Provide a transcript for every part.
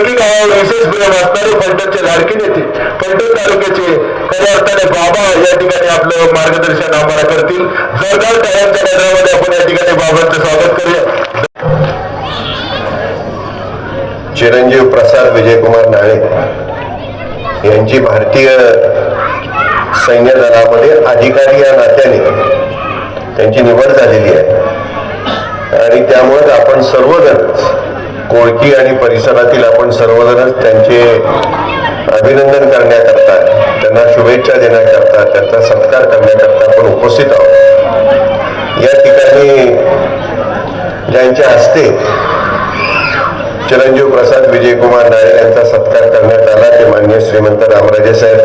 कोळकी गावावर विशेष प्रेम असणारे फलटणचे लाडके नेते फलटण तालुक्याचे खऱ्या अर्थाने बाबा या ठिकाणी आपलं मार्गदर्शन आम्हाला करतील. जोरदार टाळ्यांच्या गजरामध्ये आपण या ठिकाणी बाबांचं स्वागत करूया. चिरंजीव प्रसाद विजयकुमार नाळे यांची भारतीय सैन्य दलामध्ये अधिकारी या नात्याने त्यांची निवड झालेली आहे. आणि त्यामुळे आपण सर्वजण कोळकी आणि परिसरातील आपण सर्वजणच त्यांचे अभिनंदन करण्याकरता त्यांना शुभेच्छा देण्याकरता त्यांचा सत्कार करण्याकरता आपण उपस्थित आहोत. या ठिकाणी ज्यांच्या हस्ते चिरंजीव प्रसाद विजयकुमार नाळे यांचा सत्कार करण्यात आला ते मान्य श्रीमंत रामराजे साहेब.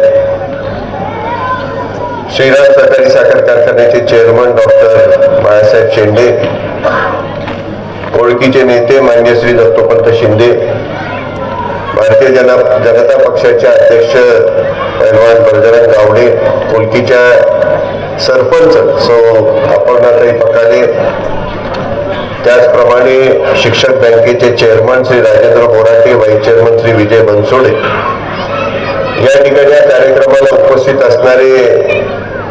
श्रीराम सहकारी साखर कारखान्याचे चेअरमन डॉक्टर बाळासाहेब शेंडे. ओळखीचे नेते मान्य श्री दत्तोपंत शिंदे भारतीय जना जनता पक्षाचे अध्यक्ष पैलवान बलजरंग गावडे ओळखीच्या सरपंच सौ अपर्णाताई पकाले त्याचप्रमाणे शिक्षक बँकेचे chairman Shri Rajendra Borate vice chairman Shri Vijay Bansode. या ठिकाणी या कार्यक्रमाला उपस्थित असणारे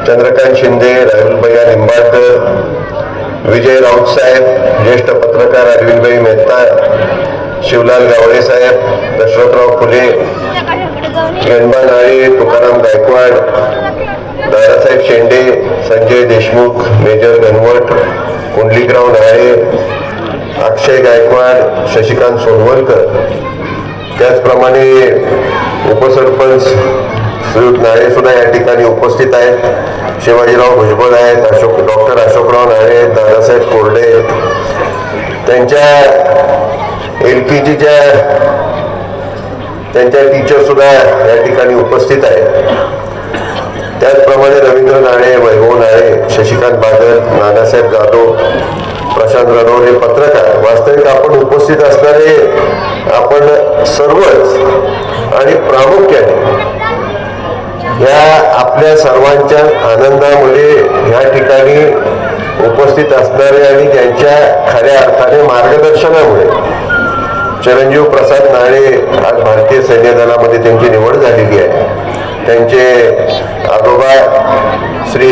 चंद्रकांत शिंदे राहुल भैया निंबाळकर विजय राऊत साहेब ज्येष्ठ पत्रकार अरविंदभाई मेहता शिवलाल गावडे साहेब दशरथराव फुले गणबा नाळे तुकाराम गायकवाड दादासाहेब शेंडे संजय देशमुख मेजर गणवट कुंडलिकराव नाळे अक्षय गायकवाड शशिकांत सोनवलकर. त्याचप्रमाणे उपसरपंच श्रीयुत नाळे सुद्धा या ठिकाणी उपस्थित आहेत. शिवाजीराव भुजबळ आहेत अशोक डॉक्टर अशोकराव नाळे आहेत दादासाहेब कोरडे आहेत. त्यांच्या एल पी जीच्या त्यांच्या टीचरसुद्धा या ठिकाणी उपस्थित आहेत त्याचप्रमाणे रवींद्र नाणे वैभव नाळे शशिकांत बादल नानासाहेब जाधव प्रशांत रणवणे पत्रकार वास्तविक आपण उपस्थित असणारे आपण सर्वच आणि प्रामुख्याने आपल्या सर्वांच्या आनंदामुळे ह्या ठिकाणी उपस्थित असणारे आणि त्यांच्या खऱ्या अर्थाने मार्गदर्शनामुळे चिरंजीव प्रसाद नाळे आज भारतीय सैन्य दलामध्ये त्यांची निवड झालेली आहे. त्यांचे आजोबा श्री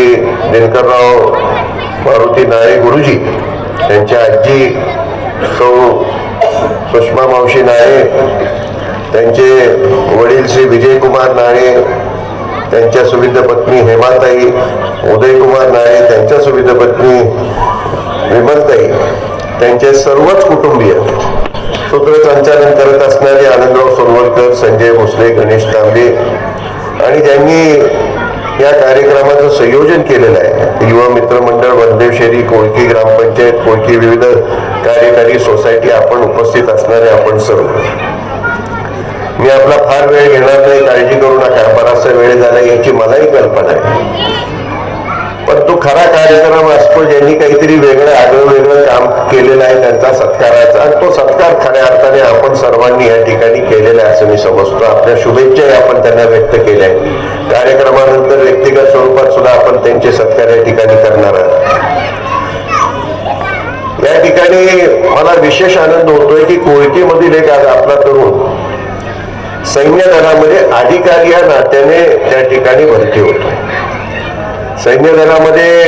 दिनकरराव मारुती नाळे गुरुजी त्यांच्या आजी सौ सुषमा मावशी नाळे त्यांचे वडील श्री विजयकुमार नाळे त्यांच्या सुविध पत्नी हेमाताई उदयकुमार नाळे त्यांच्या सुविध पत्नी विमलताई त्यांचे सर्वच कुटुंबीय. सूत्रसंचालन करत असणारे आनंदराव सोनवलकर संजय भोसले गणेश तांबे आणि ज्यांनी या कार्यक्रमाचं संयोजन केलेलं आहे. युवा मित्रमंडळ वनदेव शेरी कोळकी ग्रामपंचायत कोळकी विविध कार्यकारी सोसायटी आपण उपस्थित असणारे आपण सर्व. मी आपला फार वेळ घेणार नाही काळजी मलाही आहे. पण तो खरा कार्यक्रम असतो ज्यांनी काहीतरी वेगळं आगळं वेगळं काम केलेलं आहे त्यांचा सत्काराचा. आणि तो सत्कार खऱ्या अर्थाने आपण सर्वांनी या ठिकाणी केलेला आहे असं मी समजतो. आपल्या शुभेच्छाही आपण त्यांना व्यक्त केल्या आहेत. कार्यक्रमानंतर व्यक्तिगत स्वरूपात सुद्धा आपण त्यांचे सत्कार या ठिकाणी करणार आहोत. या ठिकाणी मला विशेष आनंद होतोय की कोळकीमधील एक आज आपला तरुण सैन्य दलामध्ये अधिकारी या नात्याने त्या ठिकाणी भरती होतो. सैन्य दलामध्ये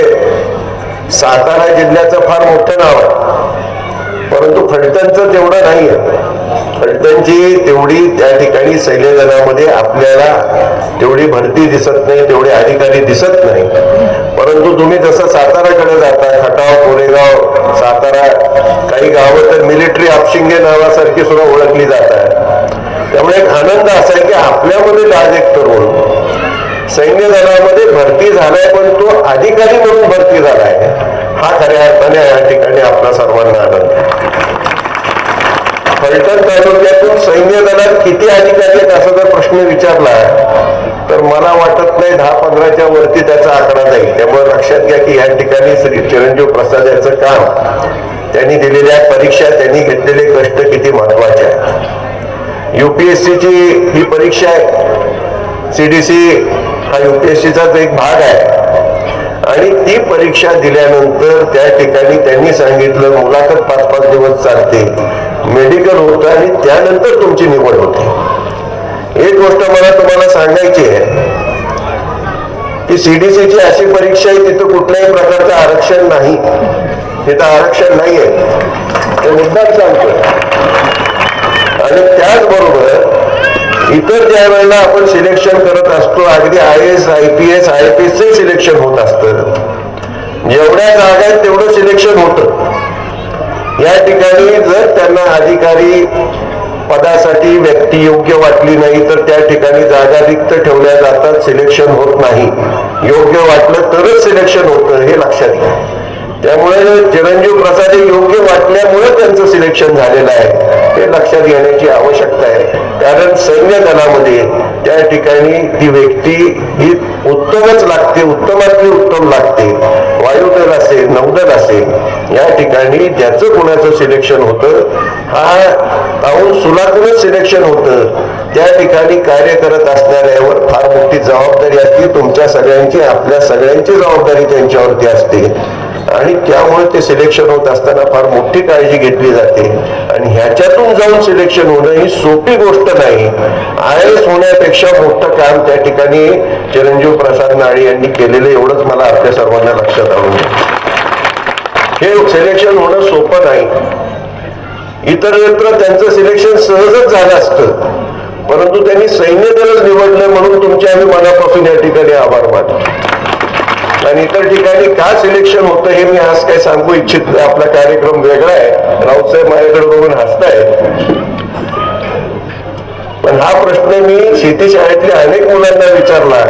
सातारा जिल्ह्याचं फार मोठं नाव आहे. परंतु फलटणचं तेवढं नाही आहे. फलटणची तेवढी त्या ठिकाणी सैन्य दलामध्ये आपल्याला तेवढी भरती दिसत नाही तेवढे अधिकारी दिसत नाही. परंतु तुम्ही जसं साताराकडे जाता खटाव कोरेगाव सातारा काही गावं तर मिलिटरी आपशिंगे नावासारखी सुद्धा ओळखली जातात. त्यामुळे एक आनंद असा आहे की आपल्यामध्ये आज एक तरुण सैन्य दलामध्ये भरती झालाय पण तो अधिकारी म्हणून भरती झालाय. हा खऱ्या अर्थाने या ठिकाणी आपला सर्वांना आनंद. फलटण तालुक्यातून सैन्य दलात किती अधिकारी आहेत असा जर प्रश्न विचारला तर मला वाटत नाही दहा पंधराच्या वरती त्याचा आकडा जाईल. त्यामुळे लक्षात घ्या की या ठिकाणी श्री चिरंजीव प्रसाद याचं काम त्यांनी दिलेल्या परीक्षा त्यांनी घेतलेले कष्ट किती महत्त्वाचे आहेत. युपीएससीची ही परीक्षा आहे. सीडीसी हा युपीएससीचाच एक भाग आहे. आणि ती परीक्षा दिल्यानंतर त्या ठिकाणी त्यांनी सांगितलं मुलाखत पाच पाच दिवस चालते. मेडिकल होतं आणि त्यानंतर तुमची निवड होते. एक गोष्ट मला तुम्हाला सांगायची आहे. की सीडीसीची अशी परीक्षा आहे तिथं कुठल्याही प्रकारचं आरक्षण नाही. तिथं आरक्षण नाही आहे ते मुद्दाच सांगतो आणि त्याचबरोबर इतर ज्या वेळेला आपण सिलेक्शन करत असतो अगदी I S I P S I P एसचे सिलेक्शन होत असतं. जेवढ्या जागा आहेत तेवढं सिलेक्शन होतं. या ठिकाणी जर त्यांना अधिकारी पदासाठी व्यक्ती योग्य वाटली नाही तर त्या ठिकाणी जागा रिक्त ठेवल्या जातात सिलेक्शन होत नाही. योग्य वाटलं तरच सिलेक्शन होतं हे लक्षात घ्या. त्यामुळे चिरंजीव प्रसाद हे योग्य वाटल्यामुळे त्यांचं सिलेक्शन झालेलं आहे. हे लक्षात घेण्याची आवश्यकता आहे. कारण सैन्य दलामध्ये त्या ठिकाणी ती व्यक्ती ही उत्तमच लागते उत्तमातली उत्तम लागते. वायुदल असेल नौदल असेल या ठिकाणी ज्याचं कुणाचं सिलेक्शन होतं हा पाहून सुलातूनच सिलेक्शन होतं. त्या ठिकाणी कार्य करत असणाऱ्यावर फार मोठी जबाबदारी असते. तुमच्या सगळ्यांची आपल्या सगळ्यांची जबाबदारी त्यांच्यावरती असते. आणि त्यामुळे ते सिलेक्शन होत असताना फार मोठी काळजी घेतली जाते. आणि ह्याच्यातून जाऊन सिलेक्शन होणं ही सोपी गोष्ट नाही. आय एस होण्यापेक्षा मोठं काम त्या ठिकाणी चिरंजीव प्रसाद नाळे यांनी केलेलं एवढंच मला आपल्या सर्वांना लक्षात आणून हे सिलेक्शन होणं सोपं नाही. इतर यंत्र त्यांचं सिलेक्शन सहजच झालं असतं. परंतु त्यांनी सैन्य दलच निवडलं म्हणून तुमचे आम्ही मनापासून या ठिकाणी आभार मानतो. आणि इतर ठिकाणी का सिलेक्शन होतं हे मी आज काय सांगू इच्छित आपला कार्यक्रम वेगळा आहे. राऊतसाहेब माझ्याकडे बघून हसताय पण हा प्रश्न मी शेती शाळेतल्या अनेक मुलांना विचारला.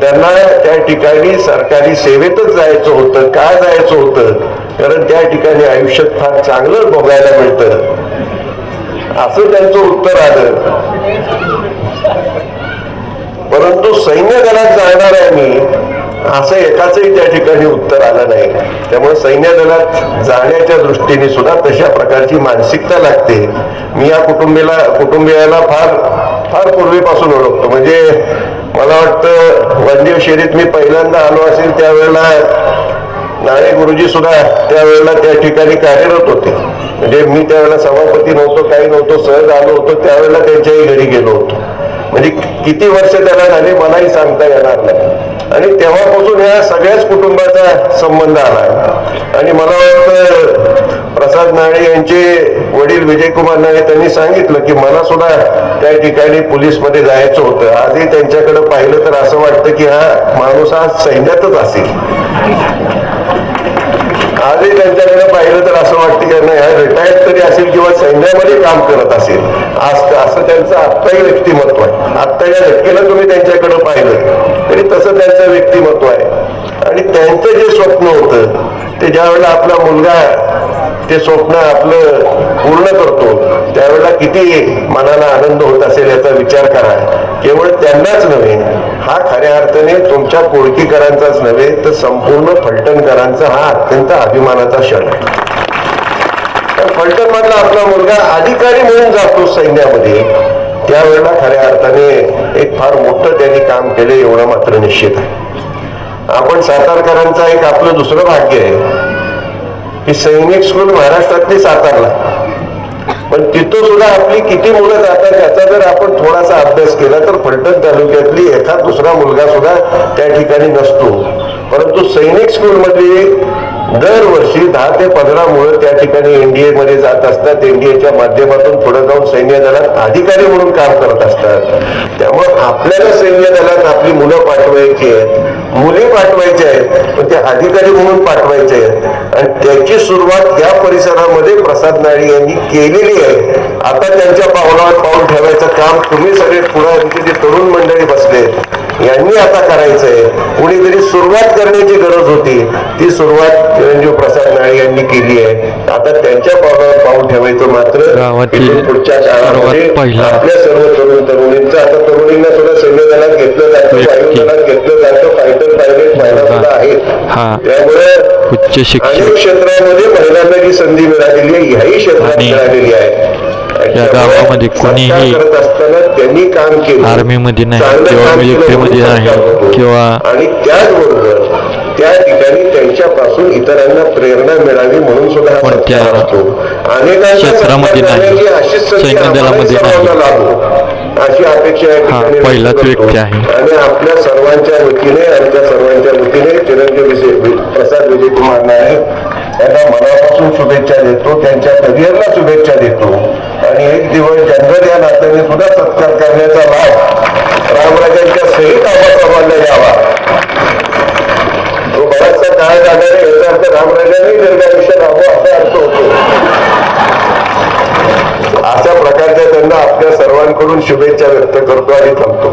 त्यांना त्या ठिकाणी सरकारी सेवेतच जायचं होतं. का जायचं होतं? कारण त्या ठिकाणी आयुष्यात फार चांगलं बघायला मिळतं. असं त्यांचं उत्तर आलं. परंतु सैन्य दलात जाणार आहे मी. असं एकाचही त्या ठिकाणी उत्तर आलं नाही. त्यामुळे सैन्य दलात जाण्याच्या दृष्टीने सुद्धा तशा प्रकारची मानसिकता लागते. मी या कुटुंबीला कुटुंबियाला फार फार पूर्वीपासून ओळखतो. म्हणजे मला वाटतं वनदेव शेरीत मी पहिल्यांदा आलो असेल त्यावेळेला नाळे गुरुजी सुद्धा त्यावेळेला त्या ठिकाणी कार्यरत होते. म्हणजे मी त्यावेळेला सभापती नव्हतो काही नव्हतो सहज आलो होतो त्यावेळेला त्यांच्याही घरी गेलो होतो. म्हणजे किती वर्ष त्याला झाले मलाही सांगता येणार नाही. आणि तेव्हापासून या सगळ्याच कुटुंबाचा संबंध आला आणि मला वाटतं प्रसाद नाळे यांचे वडील विजयकुमार नाळे त्यांनी सांगितलं की मला सुद्धा त्या ठिकाणी पोलीसमध्ये जायचं होतं. आजही त्यांच्याकडे पाहिलं तर असं वाटतं की हा माणूस हा सैन्यातच असेल. आजही त्यांच्याकडे पाहिलं तर असं वाटतं की नाही रिटायर्ड तरी असेल किंवा सैन्यामध्ये काम करत असेल. आज असं त्यांचं आत्ताही व्यक्तिमत्व आहे. आत्ताच्या घटकेला तुम्ही त्यांच्याकडे पाहिलं तरी तसं त्यांचं व्यक्तिमत्व आहे. आणि त्यांचं जे स्वप्न होतं ते ज्यावेळेला आपला मुलगा ते स्वप्न आपलं पूर्ण करतो त्यावेळेला किती मनाला आनंद होत असेल याचा विचार करा. केवळ त्यांनाच नव्हे हा खऱ्या अर्थाने तुमच्या कोळकीकरांचाच नव्हे तर संपूर्ण फलटणकरांचा हा अत्यंत अभिमानाचा क्षण आहे. तर फलटण मधला आपला मुलगा अधिकारी म्हणून जातो सैन्यामध्ये. त्यावेळेला खऱ्या अर्थाने एक फार मोठं त्यांनी काम केलं एवढं मात्र निश्चित आहे. आपण सातारकरांचा एक आपलं दुसरं भाग्य आहे की सैनिक स्कूल महाराष्ट्रातली सातारला. पण तिथं सुद्धा आपली किती मुलं जातात याचा जर आपण थोडासा अभ्यास केला तर फलटण तालुक्यातली एखाद दुसरा मुलगा सुद्धा त्या ठिकाणी नसतो. परंतु सैनिक स्कूल मध्ये दरवर्षी दहा ते पंधरा मुलं त्या ठिकाणी एनडीए मध्ये जात असतात एनडीएच्या माध्यमातून पुढे जाऊन सैन्य दलात अधिकारी म्हणून काम करत असतात. त्यामुळे आपल्याला सैन्य दलात आपली मुलं पाठवायची आहेत. मुली पाठवायच्या आहेत पण ते अधिकारी म्हणून पाठवायचे आहेत. आणि त्याची सुरुवात या परिसरामध्ये प्रसाद नाळे यांनी केलेली आहे. आता त्यांच्या पावलावर पाऊल ठेवायचं काम तुम्ही सगळे पुढे जे तरुण मंडळी बसले यांनी आता करायचंय. कुणीतरी सुरुवात करण्याची गरज होती. ती सुरुवात चिरंजीव प्रसाद नाळे यांनी केली आहे. आता त्यांच्या पावलावर पाऊल ठेवायचं मात्र पुढच्या काळामध्ये आपल्या सर्व तरुण तरुणींचं आता तरुणींना सुद्धा सैन्य दलात घेतलं जातं व्यक्ती. हा त्यामुळे उच्च शिक्षण क्षेत्रामध्ये महिलांना जी संधी मिळालेली आहे ह्याही क्षेत्रात मिळालेली आहे या गावामध्ये कोणीही आर्मीमध्ये नाही किंवा मिलिटरीमध्ये नाही. किंवा आणि त्याचबरोबर त्या ठिकाणी त्यांच्यापासून इतरांना प्रेरणा मिळावी म्हणून सुद्धा कोणत्या क्षेत्रामध्ये नाही. सैन्य दलामध्ये नाही. अशी अपेक्षा हा, पहिलाच व्यक्त आहे. आणि आपल्या सर्वांच्या वतीने आमच्या सर्वांच्या वतीने चिरंजीव विजय प्रसाद विजयकुमार नाईक यांना मनापासून शुभेच्छा देतो त्यांच्या करिअरला शुभेच्छा देतो. आणि एक दिवस जनरल या नात्याने सुद्धा सत्कार करण्याचा लाभ रामराजांच्या सहित आम्हाला यावा तो बराचसा काळ जाणारे याचा अर्थ रामराजांनी दीर्घायुष्य लाभो असा अर्थ होतो. अशा प्रकारच्या त्यांना आपल्या सर्वांकडून शुभेच्छा व्यक्त करतो आणि थांबतो.